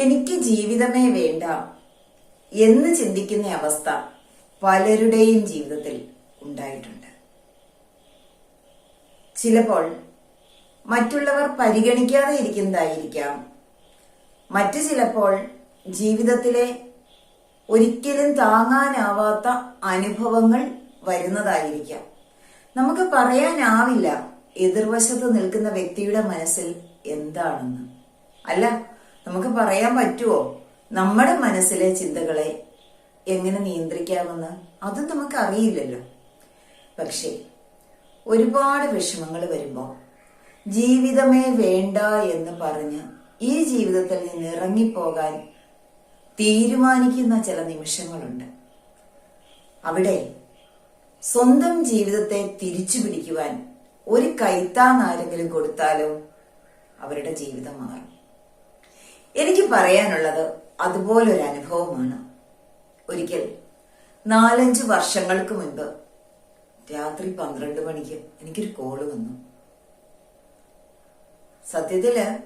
എനിക്ക് ജീവിതമേ വേണ്ട എന്ന് ചിന്തിക്കുന്ന അവസ്ഥ പലരുടെയും ജീവിതത്തിൽ ഉണ്ടായിട്ടുണ്ട്. ചിലപ്പോൾ മറ്റുള്ളവർ പരിഗണിക്കാതെ ഇരിക്കുന്നതായിരിക്കാം. മറ്റു ചിലപ്പോൾ ജീവിതത്തിലെ ഒരിക്കലും താങ്ങാനാവാത്ത അനുഭവങ്ങൾ വരുന്നതായിരിക്കാം. നമുക്ക് പറയാനാവില്ല എതിർവശത്ത് നിൽക്കുന്ന വ്യക്തിയുടെ മനസ്സിൽ എന്താണെന്ന്. അല്ല? നമുക്ക് പറയാൻ പറ്റുമോ നമ്മുടെ മനസ്സിലെ ചിന്തകളെ എങ്ങനെ നിയന്ത്രിക്കാമെന്ന്? അത് നമുക്ക് അറിയില്ലല്ലോ പക്ഷേ ഒരുപാട് വിഷമങ്ങൾ വരുമ്പോൾ ജീവിതമേ വേണ്ട എന്ന് പറഞ്ഞ് ഈ ജീവിതത്തിൽ നിന്ന് ഇറങ്ങിപ്പോകാൻ തീരുമാനിക്കുന്ന ചില നിമിഷങ്ങളുണ്ട്. അവിടെ സ്വന്തം ജീവിതത്തെ തിരിച്ചു പിടിക്കുവാൻ ഒരു കൈത്താൻ ആരെങ്കിലും കൊടുത്താലോ അവരുടെ ജീവിതം മാറും. എനിക്ക് പറയാനുള്ളത് അതുപോലൊരു അനുഭവമാണ്. ഒരിക്കൽ നാലഞ്ച് വർഷങ്ങൾക്ക് മുൻപ് രാത്രി പന്ത്രണ്ട് മണിക്ക് എനിക്കൊരു കോൾ വന്നു. സത്യത്തിൽ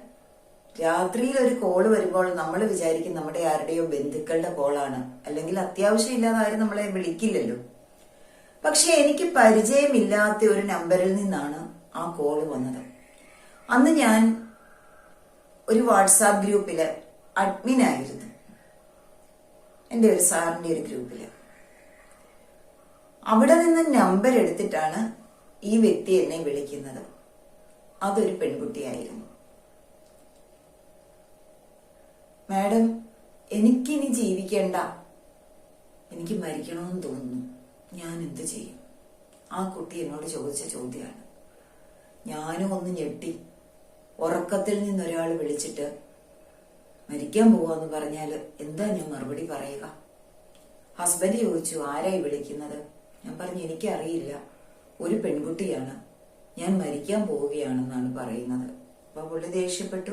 രാത്രിയിൽ ഒരു കോൾ വരുമ്പോൾ നമ്മൾ വിചാരിക്കും നമ്മുടെ ആരുടെയോ ബന്ധുക്കളുടെ കോളാണ്. അല്ലെങ്കിൽ അത്യാവശ്യം ഇല്ലാതെ ആരും നമ്മളെ വിളിക്കില്ലല്ലോ. പക്ഷെ എനിക്ക് പരിചയമില്ലാത്ത ഒരു നമ്പറിൽ നിന്നാണ് ആ കോൾ വന്നത്. അന്ന് ഞാൻ ഒരു വാട്സാപ്പ് ഗ്രൂപ്പിൽ അഡ്മിൻ ആയിരുന്നു. എന്റെ ഒരു സാറിന്റെ ഒരു ഗ്രൂപ്പിൽ. അവിടെ നിന്ന് നമ്പർ എടുത്തിട്ടാണ് ഈ വ്യക്തി എന്നെ വിളിക്കുന്നത്. അതൊരു പെൺകുട്ടിയായിരുന്നു. മാഡം എനിക്കിനി ജീവിക്കേണ്ട. എനിക്ക് മരിക്കണമെന്ന് തോന്നുന്നു. ഞാൻ എന്ത് ചെയ്യും? ആ കുട്ടി എന്നോട് ചോദിച്ച ചോദ്യമാണ്. ഞാനും ഒന്ന് ഞെട്ടി. ഉറക്കത്തിൽ നിന്നൊരാൾ വിളിച്ചിട്ട് മരിക്കാൻ പോവാന്ന് പറഞ്ഞാൽ എന്താ ഞാൻ മറുപടി പറയുക? ഹസ്ബൻഡ് ചോദിച്ചു ആരായി വിളിക്കുന്നത്? ഞാൻ പറഞ്ഞു എനിക്കറിയില്ല. ഒരു പെൺകുട്ടിയാണ്. ഞാൻ മരിക്കാൻ പോവുകയാണെന്നാണ് പറയുന്നത്. അപ്പൊ പുള്ളി ദേഷ്യപ്പെട്ടു.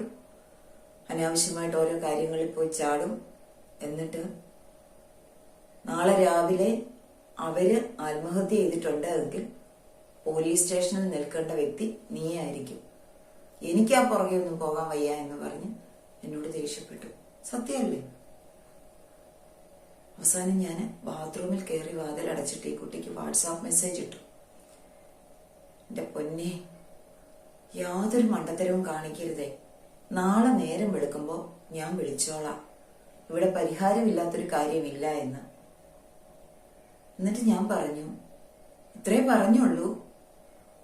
അനാവശ്യമായിട്ട് ഓരോ കാര്യങ്ങളിൽ പോയി ചാടും. എന്നിട്ട് നാളെ രാവിലെ അവർ ആത്മഹത്യ ചെയ്തിട്ടുണ്ട് എങ്കിൽ പോലീസ് സ്റ്റേഷനിൽ നിൽക്കേണ്ട വ്യക്തി നീയായിരിക്കും. എനിക്ക് ആ പുറകെ ഒന്നും പോകാൻ വയ്യ എന്ന് പറഞ്ഞ് എന്നോട് ദേഷ്യപ്പെട്ടു. സത്യമല്ലേ? അവസാനം ഞാൻ ബാത്റൂമിൽ കയറി വാതിൽ അടച്ചിട്ട് ഈ കുട്ടിക്ക് വാട്സാപ്പ് മെസ്സേജ് ഇട്ടു. എന്റെ പൊന്നെ യാതൊരു മണ്ടത്തരവും കാണിക്കരുതേ. നാളെ നേരം വെളുക്കുമ്പോ ഞാൻ വിളിച്ചോളാം. ഇവിടെ പരിഹാരമില്ലാത്തൊരു കാര്യമില്ല എന്ന്. എന്നിട്ട് ഞാൻ പറഞ്ഞു ഇത്രേ പറഞ്ഞുള്ളൂ.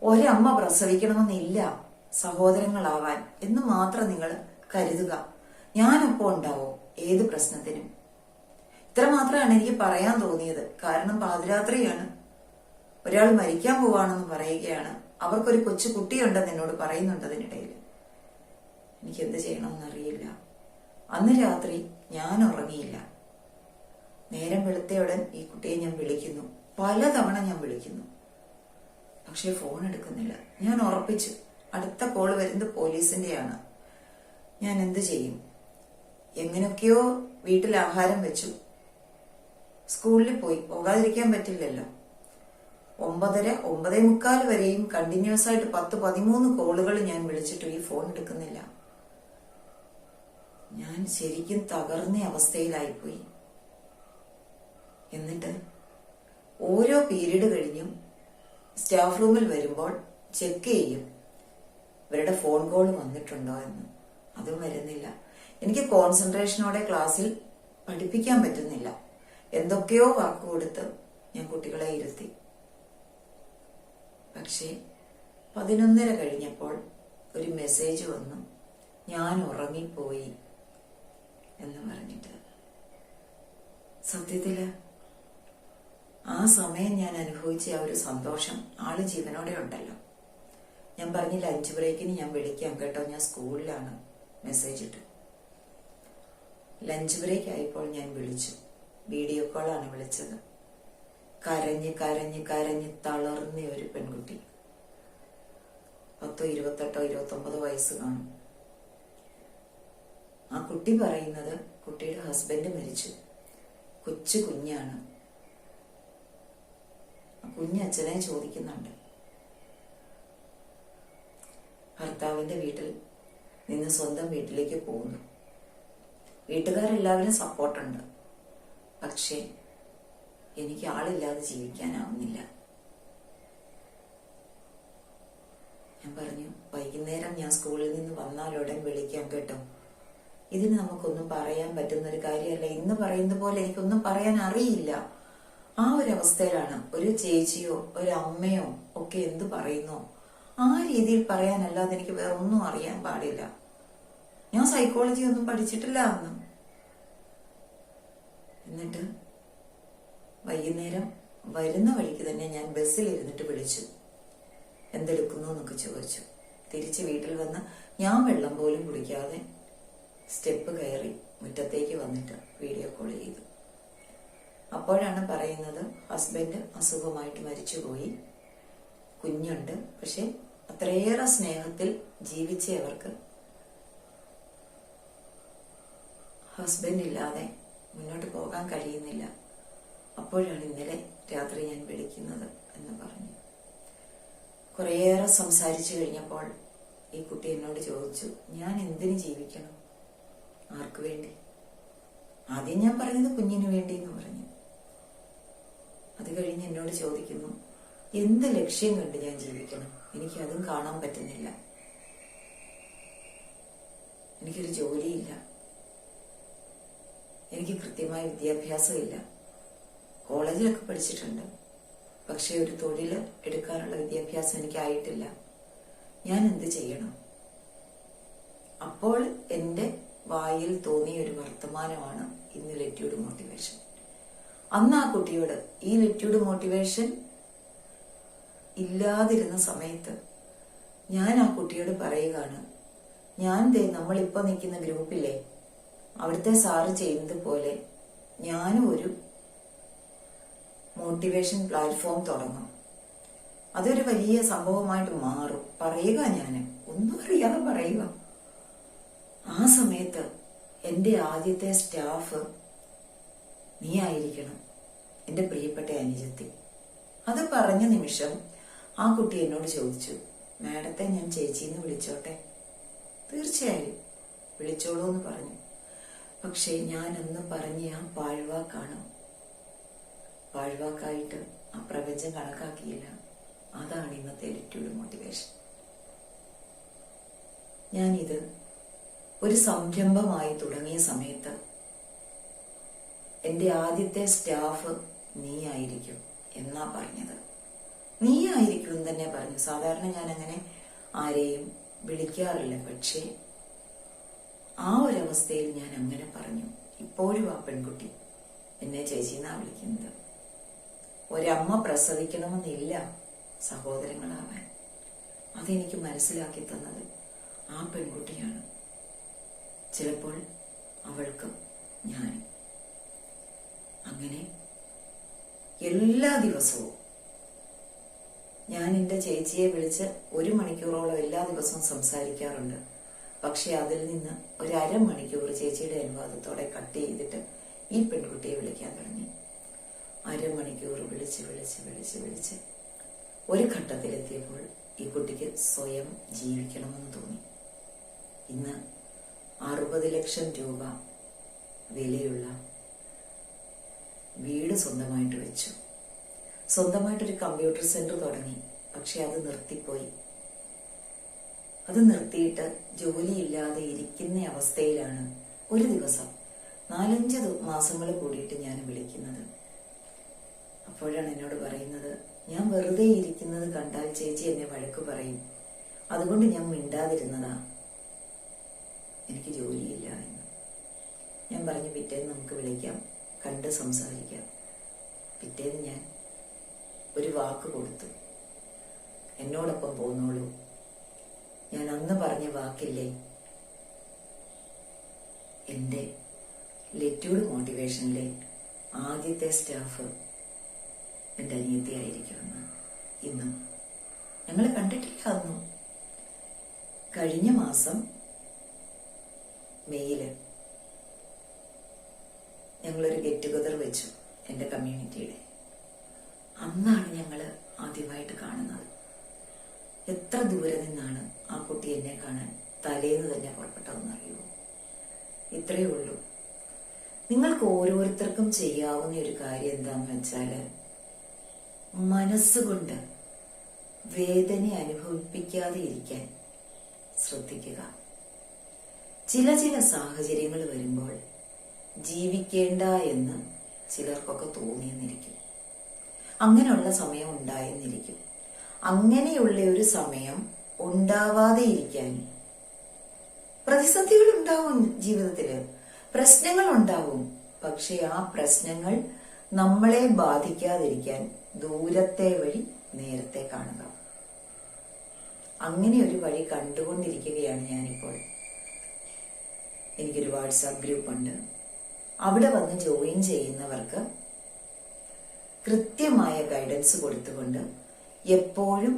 ഒരമ്മ പ്രസവിക്കണമെന്നില്ല. സഹോദരങ്ങളാവാൻ എന്ന് മാത്രം നിങ്ങൾ കരുതുക. ഞാനൊപ്പം ഉണ്ടാവും ഏത് പ്രശ്നത്തിനും. ഇത്ര മാത്രമാണ് എനിക്ക് പറയാൻ തോന്നിയത്. കാരണം പാതിരാത്രിയാണ്. ഒരാൾ മരിക്കാൻ പോവാണെന്ന് പറയുകയാണ്. അവർക്കൊരു കൊച്ചു കുട്ടിയുണ്ടെന്ന് എന്നോട് പറയുന്നുണ്ട് അതിനിടയിൽ. എനിക്ക് എന്ത് ചെയ്യണമെന്നറിയില്ല അന്ന് രാത്രി ഞാൻ ഉറങ്ങിയില്ല. നേരം വെളുത്തയുടൻ ഈ കുട്ടിയെ ഞാൻ വിളിക്കുന്നു. പലതവണ ഞാൻ വിളിക്കുന്നു. പക്ഷെ ഫോൺ എടുക്കുന്നില്ല. ഞാൻ ഉറപ്പിച്ചു. അടുത്ത കോൾ വരുന്നത് പോലീസിന്റെയാണ്. ഞാൻ എന്ത് ചെയ്യും? എങ്ങനെയൊക്കെയോ വീട്ടിൽ ആഹാരം വെച്ചു. സ്കൂളിൽ പോയി. പോകാതിരിക്കാൻ പറ്റില്ലല്ലോ. ഒമ്പതര ഒമ്പതേ മുക്കാൽ വരെയും കണ്ടിന്യൂസ് ആയിട്ട് പത്ത് പതിമൂന്ന് കോളുകൾ ഞാൻ വിളിച്ചിട്ട് ഈ ഫോൺ എടുക്കുന്നില്ല. ഞാൻ ശരിക്കും തകർന്ന അവസ്ഥയിലായിപ്പോയി. എന്നിട്ട് ഓരോ പീരീഡ് കഴിഞ്ഞും സ്റ്റാഫ് റൂമിൽ വരുമ്പോൾ ചെക്ക് ചെയ്യും. ഇവരുടെ ഫോൺ കോൾ വന്നിട്ടുണ്ടോ എന്ന്. അതും വരുന്നില്ല. എനിക്ക് കോൺസെൻട്രേഷനോടെ ക്ലാസ്സിൽ പഠിപ്പിക്കാൻ പറ്റുന്നില്ല. എന്തൊക്കെയോ വാക്ക് കൊടുത്ത് ഞാൻ കുട്ടികളെ ഇരുത്തി. പക്ഷേ പതിനൊന്നര കഴിഞ്ഞപ്പോൾ ഒരു മെസ്സേജ് വന്നു. ഞാൻ ഉറങ്ങിപ്പോയി എന്ന് പറഞ്ഞിട്ട്. സത്യത്തിൽ ആ സമയം ഞാൻ അനുഭവിച്ച ആ ഒരു സന്തോഷം ആൾ ജീവനോടെ ഉണ്ടല്ലോ. ഞാൻ പറഞ്ഞ് ലഞ്ച് ബ്രേക്കിന് ഞാൻ വിളിക്കാം കേട്ടോ. ഞാൻ സ്കൂളിലാണ് മെസ്സേജ് ഇട്ടു. ലഞ്ച് ബ്രേക്ക് ആയപ്പോൾ ഞാൻ വിളിച്ചു. വീഡിയോ കോളാണ് വിളിച്ചത്. കരഞ്ഞ് കരഞ്ഞ് കരഞ്ഞ് തളർന്ന ഒരു പെൺകുട്ടി. പത്തോ ഇരുപത്തെട്ടോ ഇരുപത്തൊമ്പതോ വയസ്സ് കാണും. ആ കുട്ടി പറയുന്നത് കുട്ടിയുടെ ഹസ്ബൻഡ് മരിച്ചു. കൊച്ചു കുഞ്ഞാണ്. കുഞ്ഞച്ഛനെ ചോദിക്കുന്നുണ്ട്. ഭർത്താവിന്റെ വീട്ടിൽ നിന്ന് സ്വന്തം വീട്ടിലേക്ക് പോകുന്നു. വീട്ടുകാരെല്ലാവരും സപ്പോർട്ടുണ്ട്. പക്ഷേ എനിക്ക് ആളില്ലാതെ ജീവിക്കാനാവുന്നില്ല. ഞാൻ പറഞ്ഞു വൈകുന്നേരം ഞാൻ സ്കൂളിൽ നിന്ന് വന്നാലുടൻ വിളിക്കാം കേട്ടോ. ഇതിന് നമുക്കൊന്നും പറയാൻ പറ്റുന്ന ഒരു കാര്യമല്ല. ഇന്ന് പറയുന്ന പോലെ എനിക്കൊന്നും പറയാൻ അറിയില്ല. ആ ഒരു അവസ്ഥയിലാണ് ഒരു ചേച്ചിയോ ഒരു അമ്മയോ ഒക്കെ എന്ത് പറയുന്നോ? ആ രീതിയിൽ പറയാനല്ലാതെ എനിക്ക് വേറെ ഒന്നും അറിയാൻ പാടില്ല. ഞാൻ സൈക്കോളജി ഒന്നും പഠിച്ചിട്ടില്ല അന്ന്. എന്നിട്ട് വൈകുന്നേരം വരുന്ന വഴിക്ക് തന്നെ ഞാൻ ബസ്സിൽ ഇരുന്നിട്ട് വിളിച്ചു. എന്തെടുക്കുന്നു? എന്നൊക്കെ ചോദിച്ചു. തിരിച്ച് വീട്ടിൽ വന്ന് ഞാൻ വെള്ളം പോലും കുടിക്കാതെ സ്റ്റെപ്പ് കയറി മുറ്റത്തേക്ക് വന്നിട്ട് വീഡിയോ കോൾ ചെയ്തു. അപ്പോഴാണ് പറയുന്നത് ഹസ്ബൻഡ് അസുഖമായിട്ട് മരിച്ചുപോയി. കുഞ്ഞുണ്ട് പക്ഷെ അത്രയേറെ സ്നേഹത്തിൽ ജീവിച്ചവർക്ക് ഹസ്ബൻഡ് ഇല്ലാതെ മുന്നോട്ട് പോകാൻ കഴിയുന്നില്ല. അപ്പോഴാണ് ഇന്നലെ രാത്രി ഞാൻ വിളിക്കുന്നത് എന്ന് പറഞ്ഞു. കുറേയേറെ സംസാരിച്ചു കഴിഞ്ഞപ്പോൾ ഈ കുട്ടി എന്നോട് ചോദിച്ചു ഞാൻ എന്തിനു ജീവിക്കണം? ആർക്കു വേണ്ടി? ആദ്യം ഞാൻ പറഞ്ഞത് കുഞ്ഞിനു വേണ്ടി എന്ന് പറഞ്ഞു. അത് കഴിഞ്ഞ് എന്നോട് ചോദിക്കുന്നു എന്ത് ലക്ഷ്യം കണ്ട് ഞാൻ ജീവിക്കണം? എനിക്ക് അതും കാണാൻ പറ്റുന്നില്ല. എനിക്കൊരു ജോലിയില്ല. എനിക്ക് കൃത്യമായ വിദ്യാഭ്യാസമില്ല. കോളേജിലൊക്കെ പഠിച്ചിട്ടുണ്ട്. പക്ഷെ ഒരു തൊഴിൽ എടുക്കാനുള്ള വിദ്യാഭ്യാസം എനിക്കായിട്ടില്ല. ഞാൻ എന്ത് ചെയ്യണം? അപ്പോൾ എന്റെ വായിൽ തോന്നിയ ഒരു വർത്തമാനമാണ് ഇന്ന് ലെറ്റ്യൂഡ് മോട്ടിവേഷൻ. അന്ന് ആ കുട്ടിയോട് ഈ ലെറ്റ്യൂഡ് മോട്ടിവേഷൻ ഇല്ലാതിരുന്ന സമയത്ത് ഞാൻ ആ കുട്ടിയോട് പറയുകയാണ് ഞാൻ ദേ നമ്മളിപ്പോ നിൽക്കുന്ന ഗ്രൂപ്പിലെ അവിടുത്തെ സാറ് ചെയ്യുന്നത് പോലെ ഞാനും ഒരു മോട്ടിവേഷൻ പ്ലാറ്റ്ഫോം തുടങ്ങും. അതൊരു വലിയ സംഭവമായിട്ട് മാറും. പറയുക ഞാൻ ഒന്നും അറിയാതെ പറയുക. ആ സമയത്ത് എന്റെ ആദ്യത്തെ സ്റ്റാഫ് നീ ആയിരിക്കണം എന്റെ പ്രിയപ്പെട്ട അനുജത്തി. അത് പറഞ്ഞ നിമിഷം ആ കുട്ടി എന്നോട് ചോദിച്ചു മാഡത്തെ ഞാൻ ചേച്ചിന്ന് വിളിച്ചോട്ടെ? തീർച്ചയായും വിളിച്ചോളൂ എന്ന് പറഞ്ഞു. പക്ഷേ ഞാൻ അന്ന് പറഞ്ഞ ആ പാഴ്വാക്കാണ്? പാഴ്വാക്കായിട്ട് ആ പ്രപഞ്ചം കണക്കാക്കിയില്ല. അതാണ് ഇന്നത്തെ ഏറ്റവും മോട്ടിവേഷൻ ഞാനിത് ഒരു സംരംഭമായി തുടങ്ങിയ സമയത്ത് എന്റെ ആദ്യത്തെ സ്റ്റാഫ് നീ ആയിരിക്കും എന്നാ പറഞ്ഞത്. നീ ആയിരിക്കും എന്ന് തന്നെ പറഞ്ഞു. സാധാരണ ഞാൻ അങ്ങനെ ആരെയും വിളിക്കാറില്ല. പക്ഷേ ആ ഒരു അവസ്ഥയിൽ ഞാൻ അങ്ങനെ പറഞ്ഞു. ഇപ്പോഴും ആ പെൺകുട്ടി എന്നെ ചേച്ചി ചേച്ചിന്നാ വിളിക്കുന്നത്. ഒരമ്മ പ്രസവിക്കണമെന്നില്ല സഹോദരങ്ങളാവാൻ. അതെനിക്ക് മനസ്സിലാക്കി തന്നത് ആ പെൺകുട്ടിയാണ്. ചിലപ്പോൾ അവൾക്കും ഞാൻ അങ്ങനെ എല്ലാ ദിവസവും ഞാൻ എന്റെ ചേച്ചിയെ വിളിച്ച് ഒരു മണിക്കൂറോളം എല്ലാ ദിവസവും സംസാരിക്കാറുണ്ട്. പക്ഷെ അതിൽ നിന്ന് ഒരു അരമണിക്കൂർ ചേച്ചിയുടെ അനുവാദത്തോടെ കട്ട് ചെയ്തിട്ട് ഈ പെൺകുട്ടിയെ വിളിക്കാൻ തുടങ്ങി. അരമണിക്കൂർ വിളിച്ച് വിളിച്ച് വിളിച്ച് വിളിച്ച് ഒരു ഘട്ടത്തിലെത്തിയപ്പോൾ ഈ കുട്ടിക്ക് സ്വയം ജീവിക്കണമെന്ന് തോന്നി. ഇന്ന് അറുപത് ലക്ഷം രൂപ വിലയുള്ള വീട് സ്വന്തമായിട്ട് വെച്ചു. സ്വന്തമായിട്ടൊരു കമ്പ്യൂട്ടർ സെന്റർ തുടങ്ങി. പക്ഷെ അത് നിർത്തിപ്പോയി. അത് നിർത്തിയിട്ട് ജോലിയില്ലാതെ ഇരിക്കുന്ന അവസ്ഥയിലാണ് ഒരു ദിവസം നാലഞ്ച് മാസങ്ങൾ കൂടിയിട്ട് ഞാൻ വിളിക്കുന്നത്. അപ്പോഴാണ് എന്നോട് പറയുന്നത് ഞാൻ വെറുതെ ഇരിക്കുന്നത് കണ്ടാൽ ചേച്ചി എന്നെ വഴക്ക് പറയും. അതുകൊണ്ട് ഞാൻ മിണ്ടാതിരുന്നതാ. എനിക്ക് ജോലിയില്ല എന്ന്. ഞാൻ പറഞ്ഞു പിറ്റേന്ന് നമുക്ക് വിളിക്കാം. കണ്ട് സംസാരിക്കാം. പിറ്റേന്ന് ഞാൻ ഒരു വാക്ക് കൊടുത്തു. എന്നോടൊപ്പം പോന്നോളൂ. ഞാൻ അന്ന് പറഞ്ഞ വാക്കില്ലേ? എന്റെ ലെറ്റ്യൂഡ് മോട്ടിവേഷനിലെ ആദ്യത്തെ സ്റ്റാഫ് എന്റെ അനിയത്തിയായിരിക്കുമെന്ന് ഇന്നും ഞങ്ങൾ കണ്ടിട്ടില്ലായിരുന്നു. കഴിഞ്ഞ മാസം മെയ്യിൽ ഞങ്ങളൊരു ഗെറ്റ് ടുഗദർ വെച്ചു എന്റെ കമ്മ്യൂണിറ്റിയുടെ. അന്നാണ് ഞങ്ങൾ ആദ്യമായിട്ട് കാണുന്നത്. എത്ര ദൂരെ നിന്നാണ് ആ കുട്ടി എന്നെ കാണാൻ തലേന്ന് തന്നെ പുറപ്പെട്ടതെന്ന് അറിയുമോ? ഇത്രയേ ഉള്ളൂ. നിങ്ങൾക്ക് ഓരോരുത്തർക്കും ചെയ്യാവുന്ന ഒരു കാര്യം എന്താണെന്ന് വെച്ചാൽ മനസ്സുകൊണ്ട് വേദന അനുഭവിപ്പിക്കാതെ ഇരിക്കാൻ ശ്രദ്ധിക്കുക. ചില ചില സാഹചര്യങ്ങൾ വരുമ്പോൾ ജീവിക്കേണ്ട എന്ന് ചിലർക്കൊക്കെ തോന്നിയെന്നിരിക്കും. അങ്ങനെയുള്ള സമയം ഉണ്ടായെന്നിരിക്കും അങ്ങനെയുള്ള ഒരു സമയം ഉണ്ടാവാതെ ഇരിക്കാൻ പ്രതിസന്ധികൾ ഉണ്ടാവും ജീവിതത്തിൽ പ്രശ്നങ്ങൾ ഉണ്ടാവും. പക്ഷെ ആ പ്രശ്നങ്ങൾ നമ്മളെ ബാധിക്കാതിരിക്കാൻ ദൂരത്തെ വഴി നേരത്തെ കാണുക. അങ്ങനെ ഒരു വഴി കണ്ടുകൊണ്ടിരിക്കുകയാണ് ഞാനിപ്പോൾ. എനിക്കൊരു വാട്സാപ്പ് ഗ്രൂപ്പ് ഉണ്ട് അവിടെ വന്ന് ജോയിൻ ചെയ്യുന്നവർക്ക് കൃത്യമായ ഗൈഡൻസ് കൊടുത്തുകൊണ്ട് എപ്പോഴും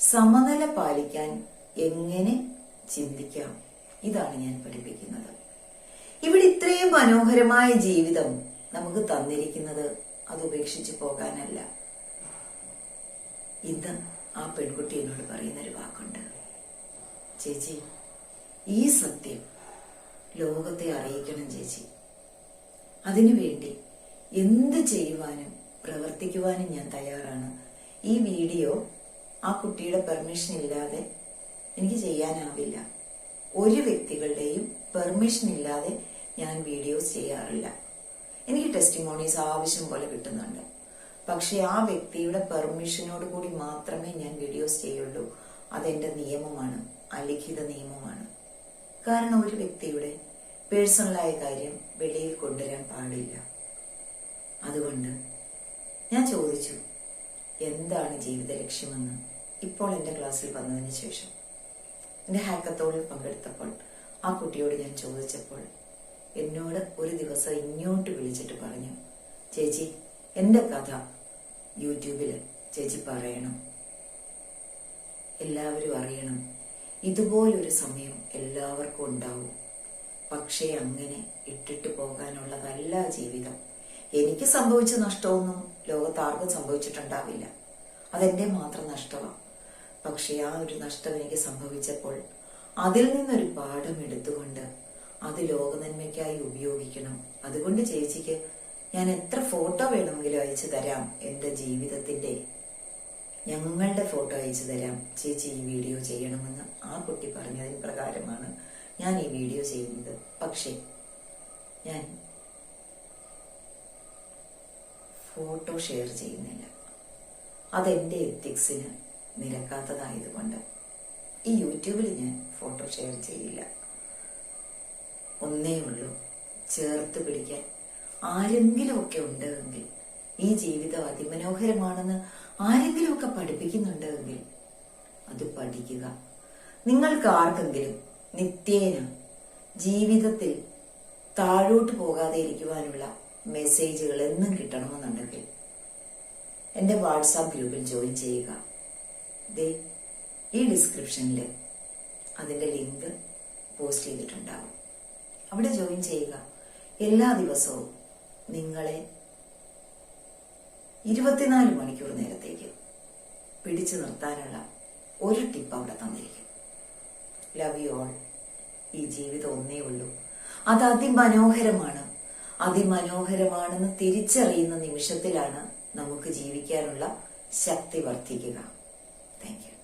സമനില പാലിക്കാൻ എങ്ങനെ ചിന്തിക്കാം? ഇതാണ് ഞാൻ പഠിപ്പിക്കുന്നത്. ഇവിടെ ഇത്രയും മനോഹരമായ ജീവിതം നമുക്ക് തന്നിരിക്കുന്നത് അത് ഉപേക്ഷിച്ചു പോകാനല്ല. ഇന്ന് ആ പെൺകുട്ടി എന്നോട് പറയുന്നൊരു വാക്കുണ്ട്. ചേച്ചി ഈ സത്യം ലോകത്തെ അറിയിക്കണം ചേച്ചി. അതിനുവേണ്ടി എന്ത് ചെയ്യുവാനും പ്രവർത്തിക്കുവാനും ഞാൻ തയ്യാറാണ്. ഈ വീഡിയോ ആ കുട്ടിയുടെ പെർമിഷൻ ഇല്ലാതെ എനിക്ക് ചെയ്യാനാവില്ല. ഒരു വ്യക്തികളുടെയും പെർമിഷൻ ഇല്ലാതെ ഞാൻ വീഡിയോസ് ചെയ്യാറില്ല. എനിക്ക് ടെസ്റ്റിമോണീസ് ആവശ്യം പോലെ കിട്ടുന്നുണ്ട്. പക്ഷെ ആ വ്യക്തിയുടെ പെർമിഷനോട് കൂടി മാത്രമേ ഞാൻ വീഡിയോസ് ചെയ്യുള്ളൂ. അതെന്റെ നിയമമാണ് അലിഖിത നിയമമാണ്. കാരണം ഒരു വ്യക്തിയുടെ പേഴ്സണലായ കാര്യം വെളിയിൽ കൊണ്ടുവരാൻ പാടില്ല. അതുകൊണ്ട് ഞാൻ ചോദിച്ചു എന്താണ് ജീവിത ലക്ഷ്യമെന്ന്? ഇപ്പോൾ എന്റെ ക്ലാസ്സിൽ വന്നതിന് ശേഷം. എന്റെ ഹാക്കത്തോളിൽ പങ്കെടുത്തപ്പോൾ ആ കുട്ടിയോട് ഞാൻ ചോദിച്ചപ്പോൾ എന്നോട് ഒരു ദിവസം ഇങ്ങോട്ട് വിളിച്ചിട്ട് പറഞ്ഞു ചേച്ചി എന്റെ കഥ യൂട്യൂബിൽ ചേച്ചി പറയണം. എല്ലാവരും അറിയണം. ഇതുപോലൊരു സമയം എല്ലാവർക്കും ഉണ്ടാവും. പക്ഷേ അങ്ങനെ ഇട്ടിട്ട് പോകാനുള്ളതല്ല ജീവിതം. എനിക്ക് സംഭവിച്ച നഷ്ടമൊന്നും ലോകത്താർക്കും സംഭവിച്ചിട്ടുണ്ടാവില്ല. അതെന്റെ മാത്രം നഷ്ടമാണ് പക്ഷെ ആ ഒരു നഷ്ടം എനിക്ക് സംഭവിച്ചപ്പോൾ അതിൽ നിന്നൊരു പാഠം എടുത്തുകൊണ്ട് അത് ലോകനന്മയ്ക്കായി ഉപയോഗിക്കണം. അതുകൊണ്ട് ചേച്ചിക്ക് ഞാൻ എത്ര ഫോട്ടോ വേണമെങ്കിലും അയച്ചു തരാം എന്റെ ജീവിതത്തിന്റെ. ഞങ്ങളുടെ ഫോട്ടോ അയച്ചു തരാം. ചേച്ചി ഈ വീഡിയോ ചെയ്യണമെന്ന് ആ കുട്ടി പറഞ്ഞതിന് പ്രകാരമാണ് ഞാൻ ഈ വീഡിയോ ചെയ്യുന്നത്. പക്ഷേ ഞാൻ ഫോട്ടോ ഷെയർ ചെയ്യുന്നില്ല. അതെന്റെ എത്തിക്സിന് നിരക്കാത്തതായതുകൊണ്ട് ഈ യൂട്യൂബിൽ ഞാൻ ഫോട്ടോ ഷെയർ ചെയ്യില്ല. ഒന്നേ ഉള്ളൂ ചേർത്ത് പിടിക്കാൻ ആരെങ്കിലുമൊക്കെ ഉണ്ടെങ്കിൽ ഈ ജീവിതം അതിമനോഹരമാണെന്ന് ആരെങ്കിലുമൊക്കെ പഠിപ്പിക്കുന്നുണ്ടെങ്കിൽ അത് പഠിക്കുക. നിങ്ങൾക്ക് ആർക്കെങ്കിലും നിത്യേന ജീവിതത്തിൽ താഴോട്ട് പോകാതെ ഇരിക്കുവാനുള്ള മെസ്സേജുകൾ എന്നും കിട്ടണമെന്നുണ്ടെങ്കിൽ എന്റെ വാട്സാപ്പ് ഗ്രൂപ്പിൽ ജോയിൻ ചെയ്യുക. ദേ ഈ ഡിസ്ക്രിപ്ഷനിൽ അതിന്റെ ലിങ്ക് പോസ്റ്റ് ചെയ്തിട്ടുണ്ടാവും. അവിടെ ജോയിൻ ചെയ്യുക. എല്ലാ ദിവസവും നിങ്ങളെ ഇരുപത്തിനാല് മണിക്കൂർ നേരത്തേക്ക് പിടിച്ചു നിർത്താനുള്ള ഒരു ടിപ്പ് അവിടെ തന്നിരിക്കും. ലവ് യു ഓൾ ഈ ജീവിതം ഒന്നേ ഉള്ളൂ. അത് അതിമനോഹരമാണ്. അതിമനോഹരമാണെന്ന് തിരിച്ചറിയുന്ന നിമിഷത്തിലാണ് നമുക്ക് ജീവിക്കാനുള്ള ശക്തി വർദ്ധിക്കുക. താങ്ക്